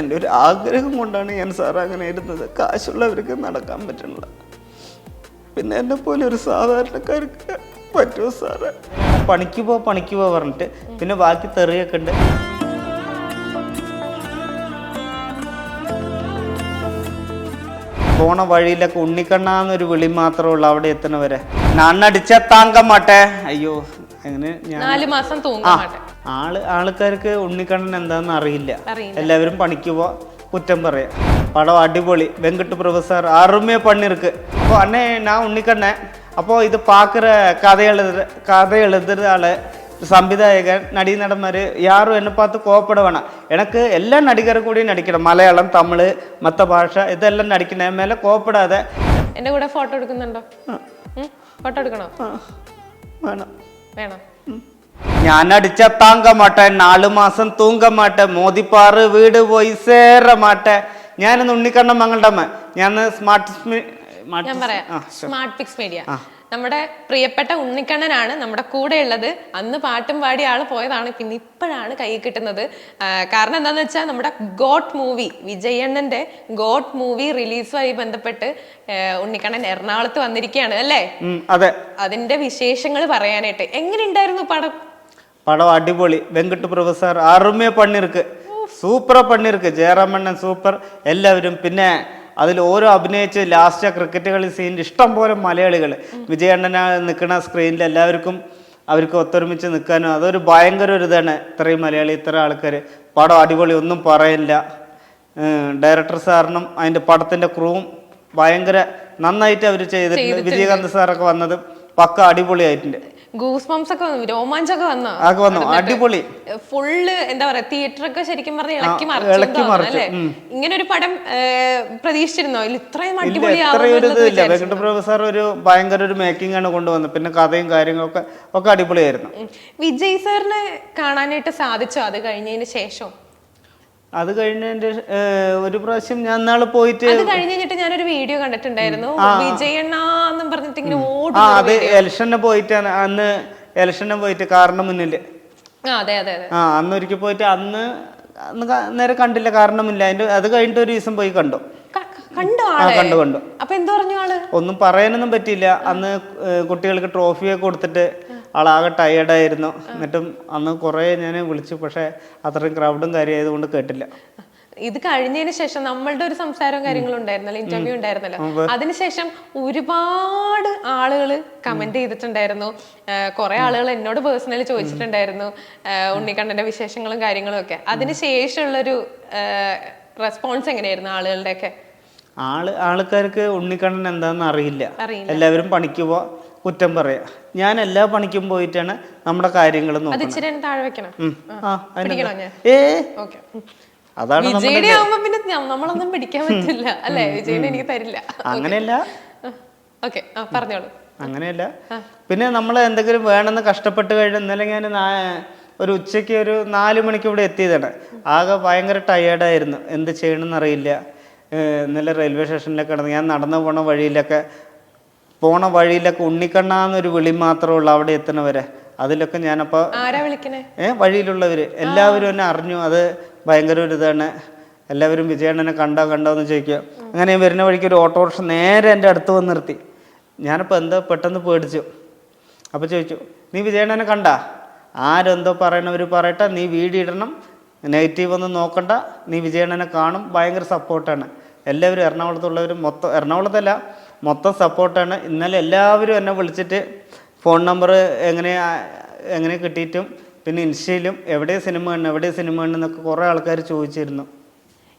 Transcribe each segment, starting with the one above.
എന്റെ ഒരു ആഗ്രഹം കൊണ്ടാണ് ഞാൻ സാർ അങ്ങനെ ഇരുന്നത്. കാശുള്ളവർക്ക് നടക്കാൻ പറ്റണില്ല പിന്നെ എന്നെ പോലെ ഒരു സാധാരണക്കാർക്ക് പറ്റുമോ സാറ് പണിക്ക് പോ പണിക്ക് പോ പറഞ്ഞിട്ട്. പിന്നെ ബാക്കി തെറിയൊക്കെ ഉണ്ട്. പോണ വഴിയിലൊക്കെ ഉണ്ണിക്കണ്ണാന്നൊരു വിളി മാത്രമേ ഉള്ളൂ അവിടെ എത്തണവരെ നണ്ണടിച്ച താങ്ക മാട്ടെ. അയ്യോ. അങ്ങനെ ഞാൻ നാല് മാസം ആ തൂങ്ങാൻ മാട്ടെ ആള് ആൾക്കാർക്ക് ഉണ്ണിക്കണ്ണൻ എന്താന്ന് അറിയില്ല അറിയില്ല. എല്ലാവരും പണിക്ക് പോ കുറ്റം പറയാം പടം അടിപൊളി வெங்கட் പ്രൊഫസർ அருமையாக பண்ணிருக்கு அப்போ அண்ணே நான் உன்னிக்கண்ணே அப்போ இது பார்க்குற கதை எழுதுற கதை எழுதுற ஆளு സംവിധായകൻ നടീനടന്മാര് യാരും എന്നെ പാത്ത് കോപ്പട വേണം എനക്ക് എല്ലാ നടികരും കൂടി നടിക്കണം മലയാളം തമിഴ് മത്ത ഭാഷ ഇതെല്ലാം നടിക്കണേ മേലെ കോപ്പടാതെ എന്റെ കൂടെ ഫോട്ടോ എടുക്കുന്നുണ്ടോ ഫോട്ടോ എടുക്കണോ ആ, വേണം. ഞാൻ അടിച്ച താങ്ക മാട്ടെ നാലു മാസം തൂങ്ക മാട്ടെ മോദിപ്പാറ് വീട് പോയി സേറ മാട്ടെ ഞാൻ ഉണ്ണിക്കണ്ണൻ മങ്ങളുടെ അമ്മ ഞാൻ smart smart smart pix media. നമ്മുടെ പ്രിയപ്പെട്ട ഉണ്ണിക്കണ്ണനാണ് നമ്മുടെ കൂടെ ഉള്ളത്. അന്ന് പാട്ടും പാടി ആൾ പോയതാണ്. പിന്നെ ഇപ്പോഴാണ് കൈ കിട്ടുന്നത്. കാരണം എന്താണെന്ന് വെച്ചാൽ നമ്മുടെ ഗോട്ട് മൂവി വിജയണ്ണന്റെ ഗോട്ട് മൂവി റിലീസുമായി ബന്ധപ്പെട്ട് ഉണ്ണിക്കണ്ണൻ എറണാകുളത്ത് വന്നിരിക്കുകയാണ് അല്ലേ? അതെ. അതിന്റെ വിശേഷങ്ങൾ പറയാനായിട്ട്. എങ്ങനെ ഉണ്ടായിരുന്നു പടം അടിപൊളി. அடிபொளி வெங்கட் பிரபு சார் அருமையாக பண்ணியிருக்கு சூப்பராக பண்ணியிருக்கு എല്ലാവരും പിന്നെ അതിൽ ഓരോ അഭിനയിച്ച് ലാസ്റ്റ് ക്രിക്കറ്റ് കളി സീൻ ഇഷ്ടം പോലെ മലയാളികൾ വിജയണ്ണന നിൽക്കുന്ന സ്ക്രീനിൽ എല്ലാവർക്കും അവർക്ക് ഒത്തൊരുമിച്ച് നിൽക്കാനും അതൊരു ഭയങ്കര ഒരു ഇതാണ് ഇത്രയും മലയാളി ഇത്ര ആൾക്കാർ പടം അടിപൊളി ഒന്നും പറയില്ല ഡയറക്ടർ സാറിനും അതിന്റെ പടത്തിന്റെ ക്രൂവും ഭയങ്കര നന്നായിട്ട് അവർ ചെയ്തിട്ടുണ്ട്. വിജയകാന്ത് സാറൊക്കെ വന്നത് പക്ക അടിപൊളിയായിട്ടുണ്ട്. ഗൂസ് ബംസ് ഒക്കെ വന്നു? രോമാഞ്ചൊക്കെ വന്നു. ആകെ വന്നു അടിപൊളി. ഫുള്ള് എന്താ പറയാ തിയേറ്റർ ഒക്കെ ശരിക്കും പറഞ്ഞ ഇളക്കി മറിച്ചു. അല്ലേ. ഇങ്ങനെ ഒരു പടം പ്രതീക്ഷിച്ചിരുന്നോ? ഇത്രയും പ്രൊഫസർ ഒരു ഭയങ്കര ഒരു മേക്കിംഗ് ആണ് കൊണ്ടുവന്നത്. പിന്നെ കഥയും കാര്യങ്ങളൊക്കെ ഒക്കെ അടിപൊളിയായിരുന്നു. വിജയ് സാറിനെ കാണാനായിട്ട് സാധിച്ചോ? അത് കഴിഞ്ഞതിന് ശേഷം? അത് കഴിഞ്ഞതിന്റെ ഒരു പ്രാവശ്യം ഞാൻ നാളെ പോയിട്ട് അത് കഴിഞ്ഞിട്ട് ഞാനൊരു വീഡിയോ കണ്ടിട്ടുണ്ടായിരുന്നു. വിജയണ്ണാന്നും പറഞ്ഞിട്ട് ഇങ്ങനെ ആ ഓടും അത് ഇലക്ഷന് പോയിട്ടാണ്. അന്ന് ഇലക്ഷന് പോയിട്ട് കാറിന് മുന്നിൽ. ആ അതെ അതെ അതെ. ആ അന്ന് ഒരിക്കൽ പോയിട്ട് അന്ന് അന്ന് നേരെ കണ്ടില്ല കാരണമില്ല അതിന്റെ അത് കഴിഞ്ഞിട്ട് ഒരു ദിവസം പോയി കണ്ടു. കണ്ടോ ആ കണ്ടു കണ്ടു. അപ്പൊ എന്ത് പറഞ്ഞു ആൾ? ഒന്നും പറയാനൊന്നും പറ്റിയില്ല. അന്ന് കുട്ടികൾക്ക് ട്രോഫിയൊക്കെ കൊടുത്തിട്ട് ആളാകെ ടയേർഡായിരുന്നു എന്നിട്ടും അന്ന് കുറേ ഞാൻ വിളിച്ചു. പക്ഷേ അത്രയും ക്രൗഡും കാര്യമായതുകൊണ്ട് കേട്ടില്ല. ഇത് കഴിഞ്ഞതിന് ശേഷം നമ്മളുടെ ഒരു സംസാരവും കാര്യങ്ങളും ഉണ്ടായിരുന്നല്ലോ ഇന്റർവ്യൂ ഉണ്ടായിരുന്നല്ലോ. അതിനുശേഷം ഒരുപാട് ആളുകൾ കമന്റ് ചെയ്തിട്ടുണ്ടായിരുന്നു. കുറെ ആളുകൾ എന്നോട് പേഴ്സണലി ചോദിച്ചിട്ടുണ്ടായിരുന്നു. ഉണ്ണിക്കണ്ണന്റെ വിശേഷങ്ങളും കാര്യങ്ങളും ഒക്കെ. അതിനുശേഷമുള്ളൊരു റെസ്പോൺസ് എങ്ങനെയായിരുന്നു ആളുകളുടെ ഒക്കെ ആൾ ആൾക്കാർക്ക് ഉണ്ണിക്കണ്ണൻ എന്താണെന്ന് അറിയില്ല. എല്ലാവരും പണിക്ക് പോ കുറ്റം പറയാ. ഞാൻ എല്ലാ പണിക്കും പോയിട്ടാണ് നമ്മുടെ കാര്യങ്ങൾ നോക്കുന്നത്? ഏ? അതാണ് വിജയുടെ ആവുമ്പോ പിന്നെ നമ്മളൊന്നും പിടിക്കാൻ പറ്റില്ല. അല്ലെ? വിജയനെ എനിക്ക് തരില്ല. അങ്ങനെയല്ല. ഓക്കെ. പറഞ്ഞോളൂ. അങ്ങനെയല്ല. പിന്നെ നമ്മൾ എന്തെങ്കിലും വേണമെന്ന് കഷ്ടപ്പെട്ട് കഴിഞ്ഞാൽ ഇന്നലെ ഞാൻ ഒരു ഉച്ചയ്ക്ക് ഒരു നാല് മണിക്ക് ഇവിടെ എത്തിയതാണ്. ആകെ ഭയങ്കര ടയേർഡായിരുന്നു എന്ത് ചെയ്യണമെന്ന് അറിയില്ല. ഇന്നലെ റെയിൽവേ സ്റ്റേഷനിലൊക്കെ കിടന്ന് ഞാൻ നടന്നു പോണ വഴിയിലൊക്കെ പോണ വഴിയിലൊക്കെ ഉണ്ണിക്കണ്ണാന്നൊരു വിളി മാത്രമേ ഉള്ളൂ അവിടെ എത്തണവരെ അതിലൊക്കെ ഞാനപ്പോൾ ഏഹ് വഴിയിലുള്ളവർ എല്ലാവരും എന്നെ അറിഞ്ഞു. അത് ഭയങ്കര ഒരു ഇതാണ്. എല്ലാവരും വിജയണ്ണനെ കണ്ടോ കണ്ടോ എന്ന് ചോദിക്കുക. അങ്ങനെ ഞാൻ വരുന്ന വഴിക്ക് ഒരു ഓട്ടോറിക്ഷ നേരെ എന്റെ അടുത്ത് വന്ന് നിർത്തി. ഞാനിപ്പോൾ എന്തോ പെട്ടെന്ന് പേടിച്ചു. അപ്പോൾ ചോദിച്ചു നീ വിജയണ്ണനെ കണ്ട? ആരെന്തോ പറയണവർ പറയട്ടെ. നീ വീടിടണം ഇടണം. നെഗറ്റീവ് ഒന്നും നോക്കണ്ട. നീ വിജയണ്ണനെ കാണും. ഭയങ്കര സപ്പോർട്ടാണ്. എല്ലാവരും എറണാകുളത്തുള്ളവരും മൊത്തം എറണാകുളത്തല്ല മൊത്തം സപ്പോർട്ടാണ്. ഇന്നലെ എല്ലാവരും എന്നെ വിളിച്ചിട്ട് ഫോൺ നമ്പർ എങ്ങനെ എങ്ങനെ കിട്ടിയിട്ടും പിന്നെ ഇൻസ്റ്റയിലും എവിടെ സിനിമ കണ്ടു എവിടെ സിനിമ കണ്ടു എന്നൊക്കെ കുറേ ആൾക്കാർ ചോദിച്ചിരുന്നു.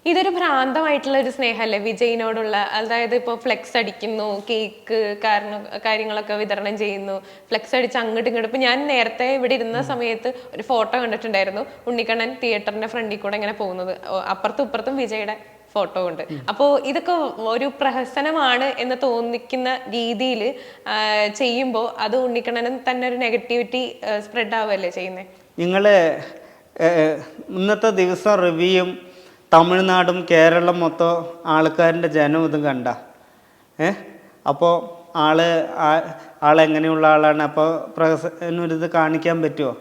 ഇതൊരു ഭ്രാന്തമായിട്ടുള്ള ഒരു സ്നേഹമല്ലേ വിജയിനോടുള്ള? അതായത് ഇപ്പോൾ ഫ്ലെക്സ് അടിക്കുന്നു കേക്ക് കാരണം കാര്യങ്ങളൊക്കെ വിതരണം ചെയ്യുന്നു ഫ്ലെക്സ് അടിച്ച് അങ്ങോട്ടും ഇങ്ങോട്ടും. ഇപ്പം ഞാൻ നേരത്തെ ഇവിടെ ഇരുന്ന സമയത്ത് ഒരു ഫോട്ടോ കണ്ടിട്ടുണ്ടായിരുന്നു ഉണ്ണിക്കണ്ണൻ തിയേറ്ററിന്റെ ഫ്രണ്ടിൽ കൂടെ ഇങ്ങനെ പോകുന്നത്. അപ്പുറത്തും ഇപ്പുറത്തും വിജയുടെ ഫോട്ടോ ഉണ്ട്. അപ്പോൾ ഇതൊക്കെ ഒരു പ്രഹസനമാണ് എന്ന് തോന്നിക്കുന്ന രീതിയിൽ ചെയ്യുമ്പോൾ അത് ഉണ്ണിക്കണ്ണനും തന്നെ ഒരു നെഗറ്റിവിറ്റി സ്പ്രെഡ് ആവുമല്ലേ ചെയ്യുന്നത് നിങ്ങൾ ഇന്നത്തെ ദിവസം റിവ്യൂയും തമിഴ്നാടും കേരളം മൊത്തം ആൾക്കാരിന്റെ ജനം ഇതും കണ്ട. ഏ? അപ്പോൾ ആൾ ആളെങ്ങനെയുള്ള ആളാണ്? അപ്പോൾ പ്രഹസനൊരിത് കാണിക്കാൻ പറ്റുമോ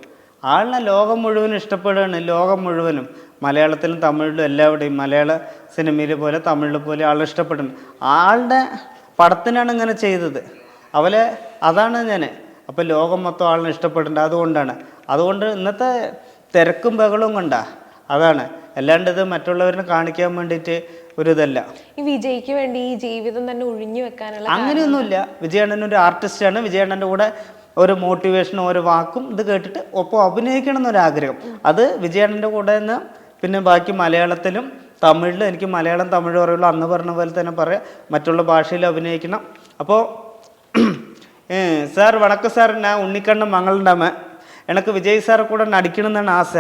ആളിനെ ലോകം മുഴുവനും ഇഷ്ടപ്പെടുകയാണ് ലോകം മുഴുവനും. മലയാളത്തിലും തമിഴിലും എല്ലാവിടെയും മലയാള സിനിമയിൽ പോലെ തമിഴിലെ പോലെ ആൾ ഇഷ്ടപ്പെടുന്നു. ആളുടെ പടത്തിനാണ് ഇങ്ങനെ ചെയ്തത്. അവലെ അതാണ് ഞാൻ. അപ്പോൾ ലോകം മൊത്തം ആളിനെ ഇഷ്ടപ്പെടേണ്ട അതുകൊണ്ടാണ്. അതുകൊണ്ട് ഇന്നത്തെ തിരക്കും ബഹളവും കൊണ്ടാ. അതാണ്. അല്ലാണ്ട് ഇത് മറ്റുള്ളവരിനെ കാണിക്കാൻ വേണ്ടിയിട്ട് ഒരു ഇതല്ല. ഈ വിജയ്ക്ക് വേണ്ടി ഈ ജീവിതം തന്നെ ഒഴിഞ്ഞു വെക്കാനുള്ള അങ്ങനെയൊന്നുമില്ല. വിജയണ്ണൻ ഒരു ആർട്ടിസ്റ്റാണ്. വിജയണ്ണന്റെ കൂടെ ഒരു മോട്ടിവേഷനും ഒരു വാക്കും ഇത് കേട്ടിട്ട് ഒപ്പം അഭിനയിക്കണം എന്നൊരാഗ്രഹം. അത് വിജയണ്ണന്റെ കൂടെ നിന്ന് പിന്നെ ബാക്കി മലയാളത്തിലും തമിഴിലും എനിക്ക് മലയാളം തമിഴ് പറയുള്ളൂ അന്ന് പറഞ്ഞ പോലെ തന്നെ പറയാം മറ്റുള്ള ഭാഷയിൽ അഭിനയിക്കണം അപ്പോൾ സാർ വണക്കം സാർ ഞാൻ ഉണ്ണിക്കണ്ണൻ മങ്ങളുണ്ടാമ എനിക്ക് വിജയ് സാറെ കൂടെ നടിക്കണം എന്നാണ് ആശ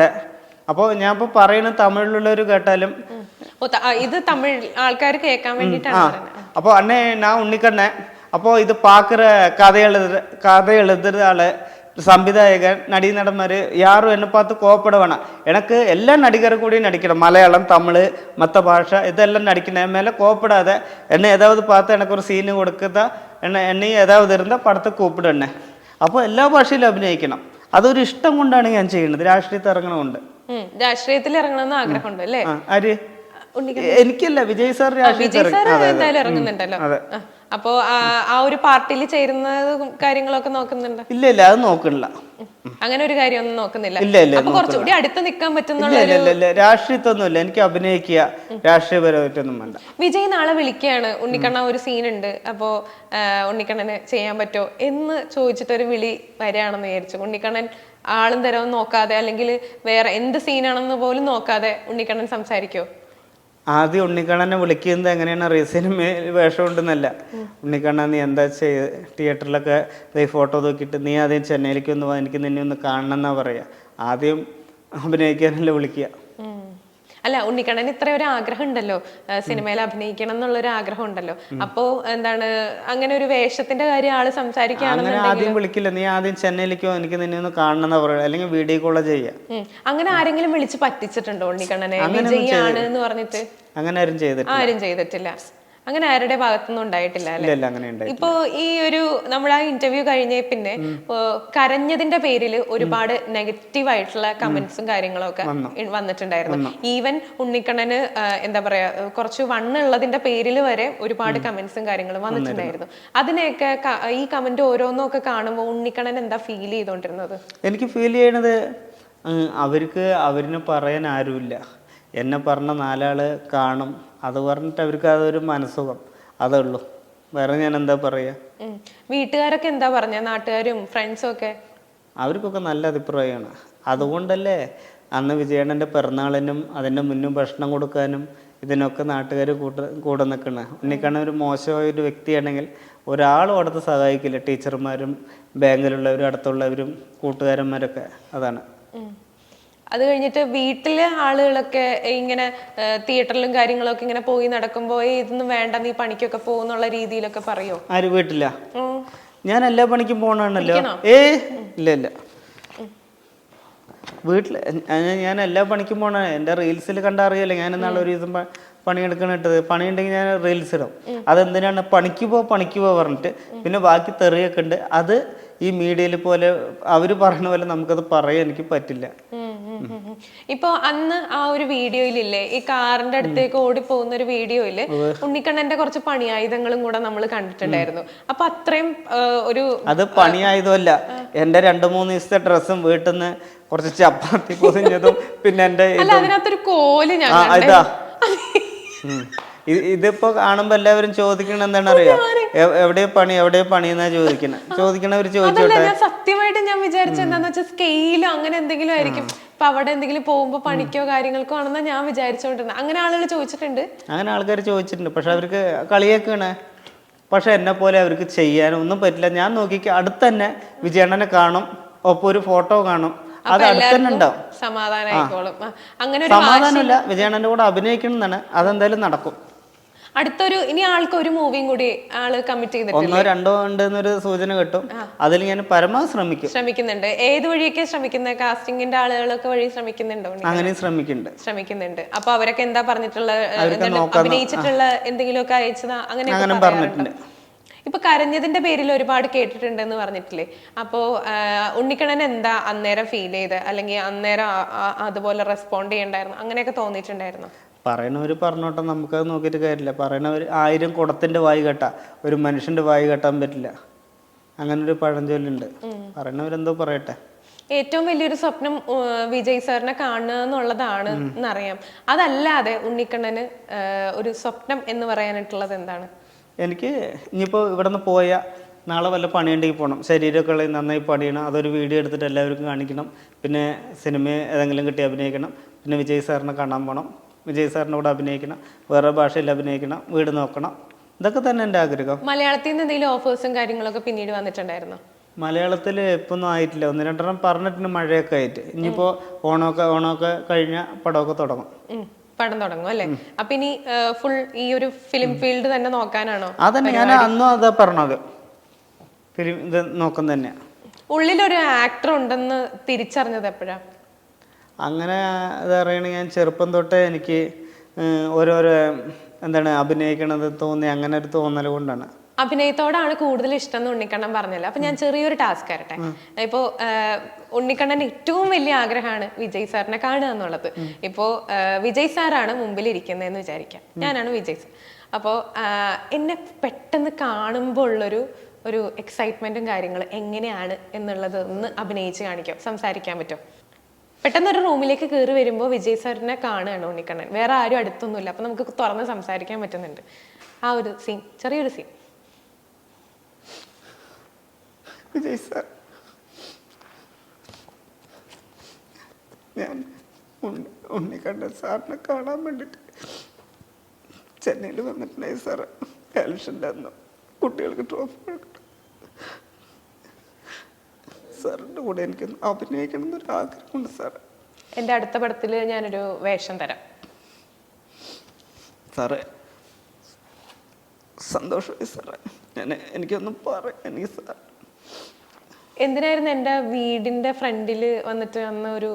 അപ്പോൾ ഞാൻ ഇപ്പോൾ പറയുന്നത് തമിഴിലുള്ളവർ കേട്ടാലും ഓ, ത- ആ, ഇത് തമിഴ് ആൾക്കാർ കേൾക്കാൻ വേണ്ടിയിട്ടാണ് ஆ പറയുന്നത് அப்போ அண்ணே நான் உன்னிக்கண்ணேன் அப்போ இது பார்க்குற கதை எழுதுற கதை எழுதுற ஆளு സംവിധായകൻ നടീ നടന്മാർ യാറും എന്നെ പാത്ത് കോപ്പടവണം എനിക്ക് എല്ലാ നടികരും കൂടി നടിക്കണം. മലയാളം തമിഴ് മത്ത ഭാഷ ഇതെല്ലാം നടിക്കണം മേലെ കോപ്പിടാതെ എന്നെ ഏതാവത് പാത്ത് എനിക്കൊരു സീന് കൊടുക്കുന്ന എന്നെ എന്നെ ഏതാവത് ഇരുന്ന പടത്തെ കൂപ്പിടണേ അപ്പോൾ എല്ലാ ഭാഷയിലും അഭിനയിക്കണം. അതൊരു ഇഷ്ടം കൊണ്ടാണ് ഞാൻ ചെയ്യുന്നത്. രാഷ്ട്രീയത്തിൽ ഇറങ്ങണമുണ്ട്. രാഷ്ട്രീയത്തിൽ ഇറങ്ങണമെന്ന് ആഗ്രഹമുണ്ട് അല്ലേ? ആര്? എനിക്കല്ല വിജയ് സാർ രാഷ്ട്രീയത്തിൽ ഇറങ്ങുന്നുണ്ടല്ലോ. അപ്പോ ആ ഒരു പാർട്ടിയിൽ ചേരുന്ന കാര്യങ്ങളൊക്കെ നോക്കുന്നുണ്ട്? ഇല്ല ഇല്ല അത് നോക്കണില്ല. അങ്ങനെ ഒരു കാര്യമൊന്നും നോക്കുന്നില്ല. ഇല്ല, ഇല്ല, കുറച്ചുകൂടി അടുത്ത് നിൽക്കാൻ പറ്റുന്നുള്ള രാഷ്ട്രീയത്തൊന്നുമില്ല. എനിക്ക് അഭിനയിക്കുക രാഷ്ട്രീയപരമായിട്ടൊന്നും വേണ്ട. വിജയ് നാളെ വിളിക്കുകയാണ്. ഉണ്ണിക്കണ്ണ ഒരു സീൻ ഉണ്ട് അപ്പോ ഉണ്ണിക്കണ്ണന് ചെയ്യാൻ പറ്റോ എന്ന് ചോദിച്ചിട്ട് ഒരു വിളി വരികയാണെന്ന് വിചാരിച്ചു. ഉണ്ണിക്കണ്ണൻ ആളും തരവും നോക്കാതെ അല്ലെങ്കിൽ വേറെ എന്ത് സീനാണെന്ന് പോലും നോക്കാതെ ഉണ്ണിക്കണ്ണൻ സംസാരിക്കോ ആദ്യം ഉണ്ണിക്കണ്ണനെ വിളിക്കുന്നത് എങ്ങനെയാണ്? സിനിമയിൽ വേഷം ഉണ്ടെന്നല്ല ഉണ്ണിക്കണ്ണ നീ എന്താ ചെയ്ത് തിയേറ്ററിലൊക്കെ ഈ ഫോട്ടോ നോക്കിയിട്ട് നീ ആദ്യം ചെന്നൈയിലേക്ക് ഒന്ന് എനിക്ക് നിന്നെ ഒന്ന് കാണണം എന്നാ പറയാ. ആദ്യം അഭിനയിക്കാനല്ലേ വിളിക്കുക. അല്ല ഉണ്ണിക്കണ്ണൻ ഇത്ര ഒരു ആഗ്രഹം ഉണ്ടല്ലോ. സിനിമയിൽ അഭിനയിക്കണം എന്നുള്ള ഒരു ആഗ്രഹം ഉണ്ടല്ലോ. അപ്പോ എന്താണ് അങ്ങനെ ഒരു വേഷത്തിന്റെ കാര്യം ആൾ സംസാരിക്കുകയാണെന്ന് ആദ്യം വിളിക്കില്ല. നീ ആദ്യം ചെന്നൈയിലേക്കോ എനിക്ക് നിന്നെ ഒന്ന് കാണണം എന്നാ പറയുക അല്ലെങ്കിൽ വീഡിയോ കോൾ ചെയ്യുക അങ്ങനെ ആരെങ്കിലും വിളിച്ച് പറ്റിച്ചിട്ടുണ്ടോ ഉണ്ണിക്കണ്ണനെ? വിജയ് ആണ് എന്ന് പറഞ്ഞിട്ട്? അങ്ങനെ ആരും ചെയ്തിട്ടില്ല. ആരും ചെയ്തിട്ടില്ല. അങ്ങനെ ആരുടെ ഭാഗത്തുനിന്നും ഉണ്ടായിട്ടില്ല അല്ലെ? ഇപ്പോ ഈ ഒരു നമ്മൾ ആ ഇന്റർവ്യൂ കഴിഞ്ഞ പിന്നെ കരഞ്ഞതിന്റെ പേരിൽ ഒരുപാട് നെഗറ്റീവ് ആയിട്ടുള്ള കമന്റ്സും കാര്യങ്ങളും ഒക്കെ വന്നിട്ടുണ്ടായിരുന്നു. ഈവൻ ഉണ്ണിക്കണ്ണന് എന്താ പറയാ കുറച്ച് വണ്ണുള്ളതിന്റെ പേരിൽ വരെ ഒരുപാട് കമന്റ്സും കാര്യങ്ങളും വന്നിട്ടുണ്ടായിരുന്നു. അതിനെയൊക്കെ ഈ കമന്റ് ഓരോന്നും ഒക്കെ കാണുമ്പോൾ ഉണ്ണിക്കണ്ണൻ എന്താ ഫീൽ ചെയ്തോണ്ടിരുന്നത്? എനിക്ക് ഫീൽ ചെയ്യണത് അവർക്ക് അവരിന് പറയാൻ ആരുമില്ല. എന്നെ പറഞ്ഞ നാലാൾ കാണും. അത് പറഞ്ഞിട്ട് അവർക്ക് അതൊരു മനസ്സുഖം. അതേ ഉള്ളൂ വേറെ ഞാൻ എന്താ പറയുക വീട്ടുകാരൊക്കെ എന്താ പറഞ്ഞ? നാട്ടുകാരും ഫ്രണ്ട്സും ഒക്കെ? അവർക്കൊക്കെ നല്ല അഭിപ്രായമാണ്. അതുകൊണ്ടല്ലേ അന്ന് വിജയണ്ണന്റെ പിറന്നാളിനും അതിന്റെ മുന്നും ഭക്ഷണം കൊടുക്കാനും ഇതിനൊക്കെ നാട്ടുകാർ കൂട്ട കൂടെ നിൽക്കണ. ഉണ്ണിക്കണ്ണൻ ഒരു മോശമായ ഒരു വ്യക്തിയാണെങ്കിൽ ഒരാളും അടുത്ത് സഹായിക്കില്ല. ടീച്ചർമാരും ബാങ്കിലുള്ളവരും അടുത്തുള്ളവരും കൂട്ടുകാരന്മാരൊക്കെ. അതാണ്. അത് കഴിഞ്ഞിട്ട് വീട്ടിലെ ആളുകളൊക്കെ ഇങ്ങനെ തിയേറ്ററിലും കാര്യങ്ങളൊക്കെ ഇങ്ങനെ പോയി നടക്കുമ്പോൾ "ഏയ് ഇതൊന്നും വേണ്ട നീ പണിക്കൊക്കെ പോകുന്നുള്ള രീതിയിലൊക്കെ പറയോ? ആര് വീട്ടില്ല ഞാൻ എല്ലാ പണിക്കും പോണല്ലോ? ഏ ഇല്ല ഇല്ല. വീട്ടിൽ ഞാൻ എല്ലാ പണിക്കും പോണ എന്റെ റീൽസിൽ കണ്ട അറിയാലോ ഞാൻ ഇന്നാളെ ഒരു ദിവസം പണിയെടുക്കണിട്ടത് പണിയുണ്ടെങ്കിൽ ഞാൻ റീൽസ് ഇടും അതെന്തിനാണ് പണിക്ക് പോ പണിക്ക് പോ പറഞ്ഞിട്ട്. പിന്നെ ബാക്കി തെറിയൊക്കെ ഉണ്ട്. അത് ഈ മീഡിയയിൽ പോലെ അവർ പറയണ പോലെ നമുക്കത് പറയാൻ എനിക്ക് പറ്റില്ല. ഇപ്പൊ അന്ന് ആ ഒരു വീഡിയോയിലില്ലേ ഈ കാറിന്റെ അടുത്തേക്ക് ഓടി പോകുന്ന ഒരു വീഡിയോയിൽ ഉണ്ണിക്കണ്ണന്റെ കുറച്ച് പണിയായുധങ്ങളും കൂടെ നമ്മൾ കണ്ടിട്ടുണ്ടായിരുന്നു. അപ്പൊ അത്രയും ഒരു അത് പണിയായുധമല്ല. എന്റെ രണ്ടു മൂന്ന് ദിവസത്തെ ഡ്രസ്സും വീട്ടിൽ നിന്ന് കുറച്ച് ചപ്പാത്തി പൊതിഞ്ഞതും പിന്നെ എന്റെ അതിനകത്തൊരു കോൽ ഞാൻ. ഇതാ ഇതിപ്പോ കാണുമ്പോ എല്ലാവരും ചോദിക്കണ എന്താണ് അറിയോ എവിടെ പണി എവിടെ പണി എന്നാ ചോദിക്കണ? ചോദിക്കണവര് ചോദിച്ചോട്ടെ? സത്യമായിട്ട് ഞാൻ വിചാരിച്ച എന്താന്ന് വെച്ചാൽ സ്കെയിലോ അങ്ങനെ എന്തെങ്കിലും ആയിരിക്കും. ഇപ്പൊ അവിടെ എന്തെങ്കിലും പോകുമ്പോ പണിക്കോ കാര്യങ്ങൾക്കോ ആണെന്നാ ഞാൻ വിചാരിച്ചോണ്ടിരുന്നത് അങ്ങനെ ആളുകൾ ചോദിച്ചിട്ടുണ്ട്. അങ്ങനെ ആൾക്കാർ ചോദിച്ചിട്ടുണ്ട്. പക്ഷെ അവർക്ക് കളിയൊക്കെയാണ് പക്ഷെ എന്നെ പോലെ അവർക്ക് ചെയ്യാനൊന്നും പറ്റില്ല. ഞാൻ നോക്കിക്ക് അടുത്ത് തന്നെ വിജയണ്ണനെ കാണും. ഒപ്പം ഒരു ഫോട്ടോ കാണും. അത് അടുത്ത് തന്നെ ഉണ്ടാവും. സമാധാനമായിക്കോളും അങ്ങനെ സമാധാനമില്ല. വിജയണ്ണന്റെ കൂടെ അഭിനയിക്കണം എന്നാണ്. അതെന്തായാലും നടക്കും. അടുത്തൊരു ഇനി ആൾക്ക് ഒരു മൂവിയും കൂടി ആൾ കമ്മിറ്റ് ചെയ്തിട്ടുണ്ട് ഒന്നോ രണ്ടോ ഉണ്ട് എന്നൊരു സൂചന കിട്ടും. അതിൽ ഞാൻ പരമാവധി ശ്രമിക്കും. ശ്രമിക്കുന്നുണ്ട്. ഏത് വഴിയൊക്കെ ശ്രമിക്കുന്നത് കാസ്റ്റിംഗിന്റെ ആളുകളൊക്കെ വഴി ശ്രമിക്കുന്നുണ്ടോ അങ്ങനെ ശ്രമിക്കുന്നുണ്ട്. ശ്രമിക്കുന്നുണ്ട്. അപ്പൊ അവരൊക്കെ എന്താ പറഞ്ഞിട്ടുള്ള അഭിനയിച്ചിട്ടുള്ള എന്തെങ്കിലുമൊക്കെ അയച്ചതാ? അങ്ങനെ പറഞ്ഞിട്ടുണ്ട്. ഇപ്പൊ കരഞ്ഞതിന്റെ പേരിൽ ഒരുപാട് കേട്ടിട്ടുണ്ടെന്ന് പറഞ്ഞിട്ടില്ലേ? അപ്പോ ഉണ്ണിക്കണ്ണൻ എന്താ അന്നേരം ഫീൽ ചെയ്ത്? അല്ലെങ്കിൽ അന്നേരം അതുപോലെ റെസ്പോണ്ട് ചെയ്യണ്ടായിരുന്നു? അങ്ങനെയൊക്കെ തോന്നിയിട്ടുണ്ടായിരുന്നു? പറയണവർ പറഞ്ഞോട്ടെ നമുക്കത് നോക്കിയിട്ട് കാര്യമില്ല. പറയണവർ ആയിരം കുടത്തിന്റെ വായി കെട്ടാം ഒരു മനുഷ്യന്റെ വായി കെട്ടാൻ പറ്റില്ല. അങ്ങനെ ഒരു പഴഞ്ചൊല്ലുണ്ട് പറയണവരെന്തോ പറയട്ടെ. ഏറ്റവും വലിയൊരു സ്വപ്നം വിജയ് സാറിനെ കാണുക എന്നുള്ളതാണ് എന്നറിയാം. അതല്ലാതെ ഉണ്ണിക്കണ്ണന് ഒരു സ്വപ്നം എന്ന് പറയാനായിട്ടുള്ളത് എന്താണ്? എനിക്ക് ഇനിയിപ്പോൾ ഇവിടെ നിന്ന് പോയ നാളെ വല്ല പണിയുണ്ടെങ്കിൽ പോകണം ശരീരമൊക്കെ ഉള്ളത് നന്നായി പണിയണം. അതൊരു വീഡിയോ എടുത്തിട്ട് എല്ലാവർക്കും കാണിക്കണം. പിന്നെ സിനിമ ഏതെങ്കിലും കിട്ടി അഭിനയിക്കണം. പിന്നെ വിജയ് സാറിനെ കാണാൻ പോകണം വിജയ് സാറിനോട് അഭിനയിക്കണം വേറെ ഭാഷയിൽ അഭിനയിക്കണം വീട് നോക്കണം. ഇതൊക്കെ തന്നെ എന്റെ ആഗ്രഹം. മലയാളത്തിൽ നിന്ന് എന്തെങ്കിലും ഓഫേഴ്സും കാര്യങ്ങളൊക്കെ പിന്നീട് വന്നിട്ടുണ്ടായിരുന്നു? മലയാളത്തിൽ ഇപ്പൊന്നും ആയിട്ടില്ല. ഒന്ന് രണ്ടെണ്ണം പറഞ്ഞിട്ടുണ്ട് മഴയൊക്കെ ആയിട്ട്. ഇനിയിപ്പോൾ ഓണമൊക്കെ ഓണമൊക്കെ കഴിഞ്ഞ പടമൊക്കെ തുടങ്ങും. പടം തുടങ്ങും അല്ലേ? അപ്പൊ ഇനി ഫുൾ ഈ ഒരു ഫിലിം ഫീൽഡ് തന്നെ നോക്കാനാണോ അതന്നെ ഞാൻ അന്നും അതാ പറഞ്ഞത്. ഫിലിം ഇത് നോക്കുന്ന തന്നെയാണ് ഉള്ളിലൊരു ആക്ടർ ഉണ്ടെന്ന് തിരിച്ചറിഞ്ഞത് എപ്പോഴാ? അങ്ങനെ ഇത് അറിയണ ഞാൻ ചെറുപ്പം തൊട്ടേ എനിക്ക് ഓരോരോ എന്താണ് അഭിനയിക്കണത് തോന്നി അങ്ങനെ ഒരു തോന്നൽ കൊണ്ടാണ്. അഭിനയത്തോടാണ് കൂടുതൽ ഇഷ്ടം എന്ന് ഉണ്ണിക്കണ്ണൻ പറഞ്ഞല്ലോ. അപ്പൊ ഞാൻ ചെറിയൊരു ടാസ്ക് ആരട്ടെ ഇപ്പോ ഉണ്ണിക്കണ്ണൻ ഏറ്റവും വലിയ ആഗ്രഹമാണ് വിജയ് സാറിനെ കാണുക എന്നുള്ളത്. ഇപ്പോ വിജയ് സാറാണ് മുമ്പിൽ ഇരിക്കുന്നതെന്ന് വിചാരിക്കാം ഞാനാണ് വിജയ് സാർ. അപ്പോൾ എന്നെ പെട്ടെന്ന് കാണുമ്പോൾ ഉള്ളൊരു ഒരു എക്സൈറ്റ്മെന്റും കാര്യങ്ങളും എങ്ങനെയാണ് എന്നുള്ളത് ഒന്ന് അഭിനയിച്ച് കാണിക്കാം. സംസാരിക്കാൻ പറ്റും പെട്ടെന്ന് ഒരു റൂമിലേക്ക് കയറി വരുമ്പോൾ വിജയ് സാറിനെ കാണുകയാണ് ഉണ്ണിക്കണ്ണൻ. വേറെ ആരും അടുത്തൊന്നുമില്ല. അപ്പം നമുക്ക് തുറന്ന് സംസാരിക്കാൻ പറ്റുന്നുണ്ട്. ആ ഒരു സീൻ ചെറിയൊരു സീൻ വിജയ് സാർ ഞാൻ ഉണ്ണിക്കണ്ണൻ സാറിനെ കാണാൻ വേണ്ടിയിട്ട് ചെന്നൈയിൽ വന്നിട്ടുണ്ടായി സാറ്. കാലിഷന്റെ അന്ന് കുട്ടികൾക്ക് ട്രോഫി കൊടുക്കണം സാറിന്റെ കൂടെ എനിക്ക് അഭിനയിക്കണം എന്നൊരു ആഗ്രഹമുണ്ട് സാറ്. എന്റെ അടുത്ത പടത്തിൽ ഞാനൊരു വേഷം തരാം. സാറേ സന്തോഷമായി സാറേ. ഞാൻ എനിക്കൊന്നും പറയാം എനിക്ക് സാർ എന്തിനായിരുന്നു എന്റെ വീടിന്റെ ഫ്രണ്ടിൽ വന്നിട്ട് അന്ന് ഒരു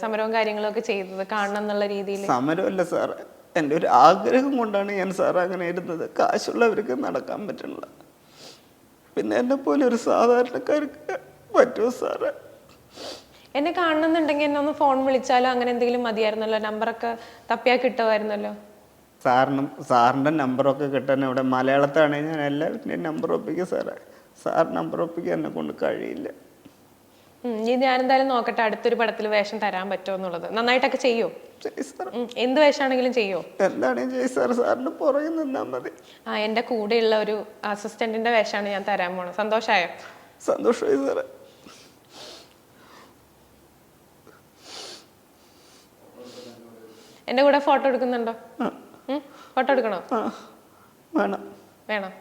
സമരവും കാര്യങ്ങളും ഒക്കെ ചെയ്തത്? കാണണം എന്നുള്ള രീതിയിൽ സമരമല്ല സാറേ. എന്റെ ഒരു ആഗ്രഹം കൊണ്ടാണ് ഞാൻ സാർ അങ്ങനെ ഇരുന്നത്. കാശുള്ളവർക്ക് നടക്കാൻ പറ്റണില്ല. പിന്നെ എന്നെ പോലെ ഒരു സാധാരണക്കാർക്ക് പറ്റുമോ സാറേ. എന്നെ കാണണമെന്നുണ്ടെങ്കിൽ എന്നെ ഒന്ന് ഫോൺ വിളിച്ചാലോ? അങ്ങനെ എന്തെങ്കിലും മതിയായിരുന്നല്ലോ? നമ്പറൊക്കെ തപ്പിയാൽ കിട്ടുമായിരുന്നല്ലോ സാറിനും സാറിന്റെ നമ്പറൊക്കെ കിട്ടാൻ ഇവിടെ മലയാളത്താണെങ്കിൽ ഞാൻ എല്ലാവരുടെയും നമ്പർ ഒപ്പിക്കും സാറേ. സാർ നമ്പർ ഒപ്പിക്കാൻ എന്നെ കൊണ്ട് കഴിയില്ല. ഇനി ഞാനെന്തായാലും നോക്കട്ടെ. അടുത്തൊരു പടത്തിൽ വേഷം തരാൻ പറ്റുമോ എന്നുള്ളത്. നന്നായിട്ടൊക്കെ ചെയ്യോ? എന്ത് വേഷമാണെങ്കിലും ചെയ്യോ? എന്താണെങ്കിലും ചെയ് സാർ സാറിന് പുറകെ നിന്നാൽ മതി. ആ എന്റെ കൂടെയുള്ള ഒരു അസിസ്റ്റന്റിന്റെ വേഷമാണ് ഞാൻ തരാൻ പോണത്. സന്തോഷമായോ സന്തോഷമായി സാറേ. എന്റെ കൂടെ ഫോട്ടോ എടുക്കുന്നുണ്ടോ? ഫോട്ടോ എടുക്കണോ? വേണം. വേണം.